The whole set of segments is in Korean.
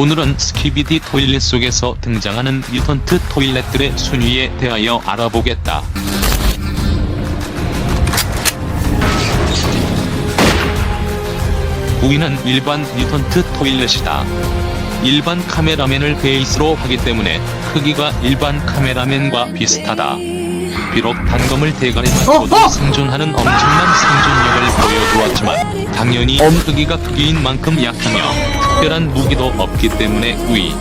오늘은 스키비디 토일렛 속에서 등장하는 뮤턴트 토일렛들의 순위에 대하여 알아보겠다. 우위는 일반 뮤턴트 토일렛이다. 일반 카메라맨을 베이스로 하기 때문에 크기가 일반 카메라맨과 비슷하다. 비록 단검을 대가리 맞고도 어, 어! 생존하는 엄청난 생존력을 보여주었지만 당연히 크기가 크기인 만큼 약하며 특별한 무기도 없기 때문에 우위.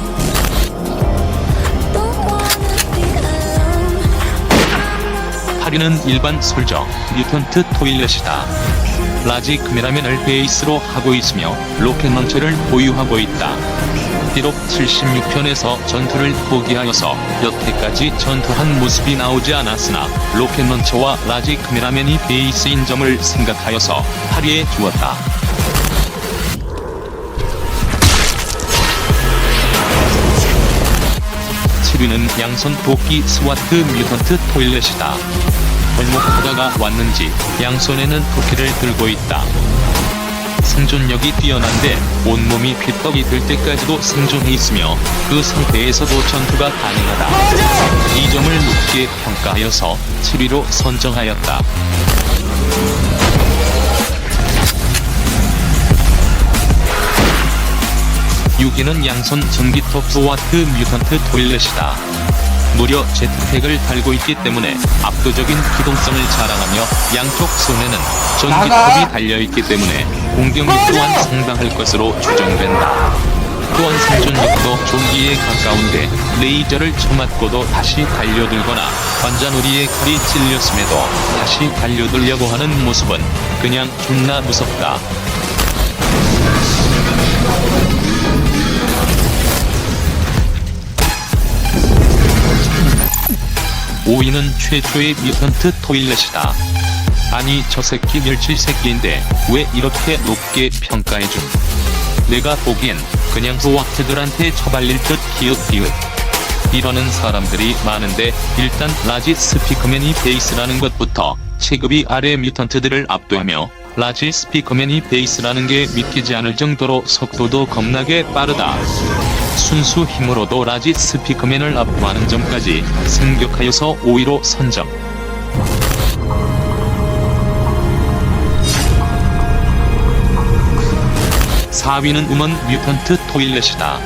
파리는 일반 솔저, 뮤턴트 토일렛이다. 라지 카메라맨을 베이스로 하고 있으며 로켓 런처를 보유하고 있다. 비록 76편에서 전투를 포기하여서 여태까지 전투한 모습이 나오지 않았으나 로켓 런처와 라지 카메라맨이 베이스인 점을 생각하여서 파리에 주었다. 칠위는 양손 도끼 스와트 뮤턴트 토일렛이다. 벌목하다가 왔는지 양손에는 도끼를 들고 있다. 생존력이 뛰어난데 온몸이 피떡이 될 때까지도 생존해 있으며 그 상태에서도 전투가 가능하다. 이 점을 높게 평가하여서 7위로 선정하였다. 6위는 양손 전기톱 스와트 뮤턴트 토일렛이다. 무려 제트팩을 달고 있기 때문에 압도적인 기동성을 자랑하며 양쪽 손에는 전기톱이! 달려있기 때문에 공격력 또한 상당할 것으로 추정된다. 또한 생존력도 조기에 가까운데 레이저를 쳐맞고도 다시 달려들거나 관자놀이에 칼이 찔렸음에도 다시 달려들려고 하는 모습은 그냥 존나 무섭다. 5위는 최초의 뮤턴트 토일렛이다. 아니 저 새끼 멸치 새끼인데 왜 이렇게 높게 평가해줌? 내가 보기엔 그냥 소와트들한테 처발릴 듯 기웃기웃. 이러는 사람들이 많은데 일단 라지 스피커맨이 베이스라는 것부터 체급이 아래 뮤턴트들을 압도하며 라지 스피커맨이 베이스라는 게 믿기지 않을 정도로 속도도 겁나게 빠르다. 순수 힘으로도 라지 스피커맨을 압도하는 점까지 승격하여서 5위로 선정. 사위는 우먼 뮤턴트 토일렛이다.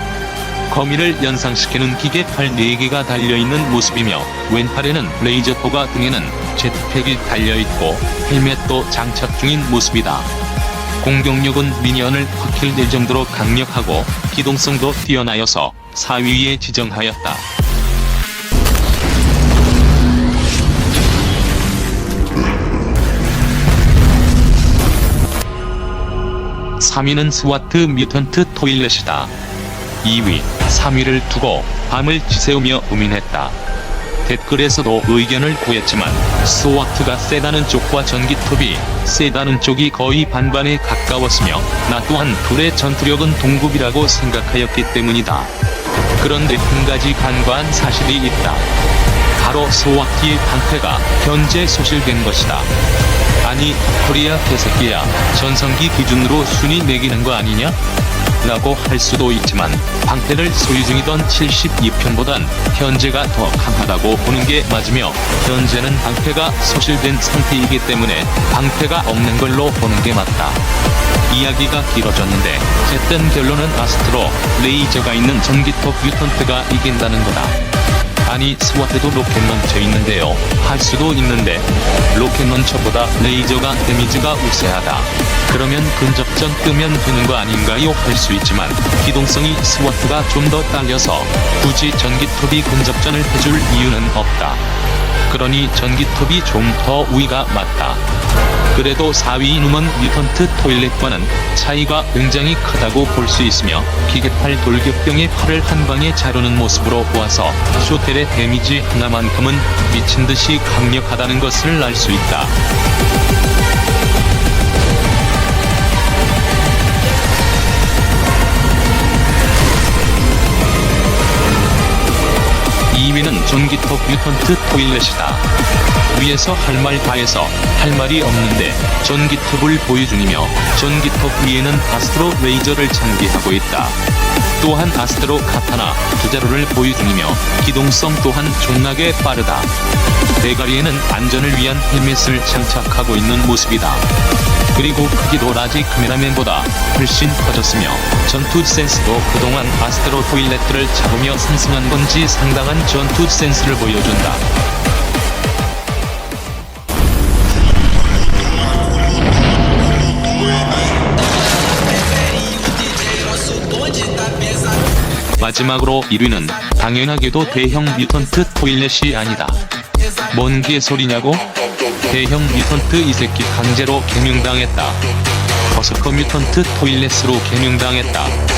거미를 연상시키는 기계 팔 4개가 달려있는 모습이며 왼팔에는 레이저포가 등에는 제트팩이 달려있고 헬멧도 장착 중인 모습이다. 공격력은 미니언을 확킬될 정도로 강력하고 기동성도 뛰어나여서 4위에 지정하였다. 삼위는 스와트 뮤턴트 토일렛이다. 2위, 3위를 두고 밤을 지새우며 고민했다. 댓글에서도 의견을 구했지만 스와트가 세다는 쪽과 전기톱이 세다는 쪽이 거의 반반에 가까웠으며 나 또한 둘의 전투력은 동급이라고 생각하였기 때문이다. 그런데 한 가지 간과한 사실이 있다. 바로 스와트의 방패가 현재 소실된 것이다. 아니 코리아 개새끼야 전성기 기준으로 순위 매기는 거 아니냐? 라고 할 수도 있지만 방패를 소유 중이던 72편보단 현재가 더 강하다고 보는 게 맞으며 현재는 방패가 소실된 상태이기 때문에 방패가 없는 걸로 보는 게 맞다. 이야기가 길어졌는데 어쨌든 결론은 아스트로 레이저가 있는 전기톱 뮤턴트가 이긴다는 거다. 아니 스와트도 로켓 런처 있는데요. 할 수도 있는데 로켓 런처보다 레이저가 데미지가 우세하다. 그러면 근접전 끄면 되는 거 아닌가요? 할 수 있지만 기동성이 스와트가 좀 더 딸려서 굳이 전기톱이 근접전을 해줄 이유는 없다 그러니 전기톱이 좀 더 우위가 맞다 그래도 4위 누먼 뮤턴트 토일렛과는 차이가 굉장히 크다고 볼 수 있으며 기계팔 돌격병의 팔을 한 방에 자르는 모습으로 보아서 쇼텔의 데미지 하나만큼은 미친 듯이 강력하다는 것을 알 수 있다. (2위는) 전기톱 뮤턴트 토일렛이다. 위에서 할 말 다해서 할 말이 없는데 전기톱을 보여주니며 전기톱 위에는 아스트로 레이저를 장비하고 있다. 또한 아스트로 카타나 두 자루를 보여주니며 기동성 또한 존나게 빠르다. 대가리에는 안전을 위한 헬멧을 장착하고 있는 모습이다. 그리고 크기도 라지 카메라맨보다 훨씬 커졌으며 전투 센스도 그동안 아스트로 토일렛들을 잡으며 상승한 건지 상당한 전투 센스를 보여준다. 마지막으로 1위는 당연하게도 대형 뮤턴트 토일렛이 아니다. 뭔 개소리냐고? 대형 뮤턴트 이 새끼 강제로 개명당했다. 버스커 뮤턴트 토일렛으로 개명당했다.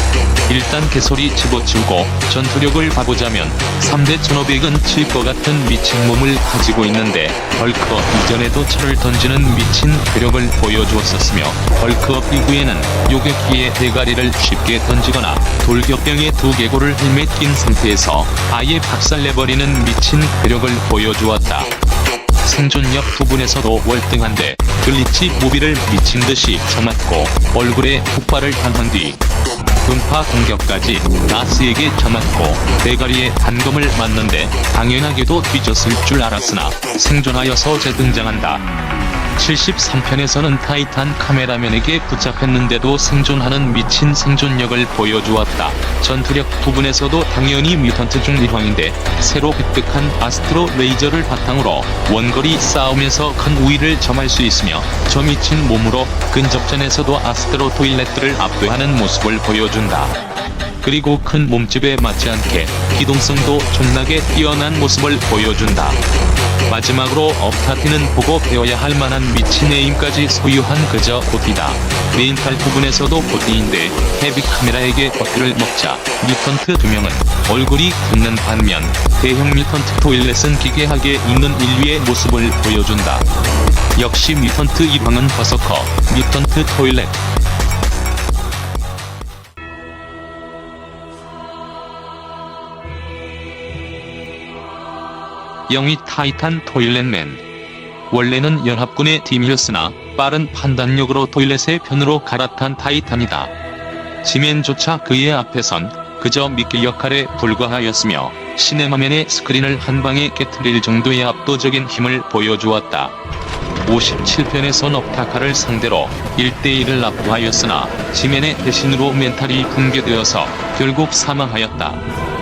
일단 개소리 집어치우고 전투력을 봐보자면 3대 1500은 칠 것 같은 미친 몸을 가지고 있는데 벌크업 이전에도 철을 던지는 미친 괴력을 보여주었었으며 벌크업 이후에는 요격기의 대가리를 쉽게 던지거나 돌격병의 두 개골을 헬멧 낀 상태에서 아예 박살내버리는 미친 괴력을 보여주었다. 생존력 부분에서도 월등한데 글리치 모비를 미친 듯이 쳐맞고 얼굴에 폭발을 당한 뒤 분파 공격까지 나스에게 쳐맞고 대가리에 단검을 맞는데 당연하게도 뒤졌을 줄 알았으나 생존하여서 재등장한다. 73편에서는 타이탄 카메라맨에게 붙잡혔는데도 생존하는 미친 생존력을 보여주었다. 전투력 부분에서도 당연히 뮤턴트 중 일황인데 새로 획득한 아스트로 레이저를 바탕으로 원거리 싸움에서 큰 우위를 점할 수 있으며 저 미친 몸으로 근접전에서도 아스트로 토일렛들을 압도하는 모습을 보여준다. 그리고 큰 몸집에 맞지 않게 기동성도 존나게 뛰어난 모습을 보여준다. 마지막으로 업타티는 보고 배워야 할 만한 미친 에임까지 소유한 그저 보티다. 메인탈 부분에서도 보티인데 헤비 카메라에게 버티를 먹자 뮤턴트 두 명은 얼굴이 굳는 반면 대형 뮤턴트 토일렛은 기괴하게 있는 인류의 모습을 보여준다. 역시 뮤턴트 이방은 버서커, 뮤턴트 토일렛. 영위 타이탄 토일렛맨 원래는 연합군의 팀이었으나 빠른 판단력으로 토일렛의 편으로 갈아탄 타이탄이다. 지맨조차 그의 앞에선 그저 미끼 역할에 불과하였으며 시네마면의 스크린을 한 방에 깨트릴 정도의 압도적인 힘을 보여주었다. 57편에선 업타카를 상대로 1대1을 압도하였으나 지맨의 대신으로 멘탈이 붕괴되어서 결국 사망하였다.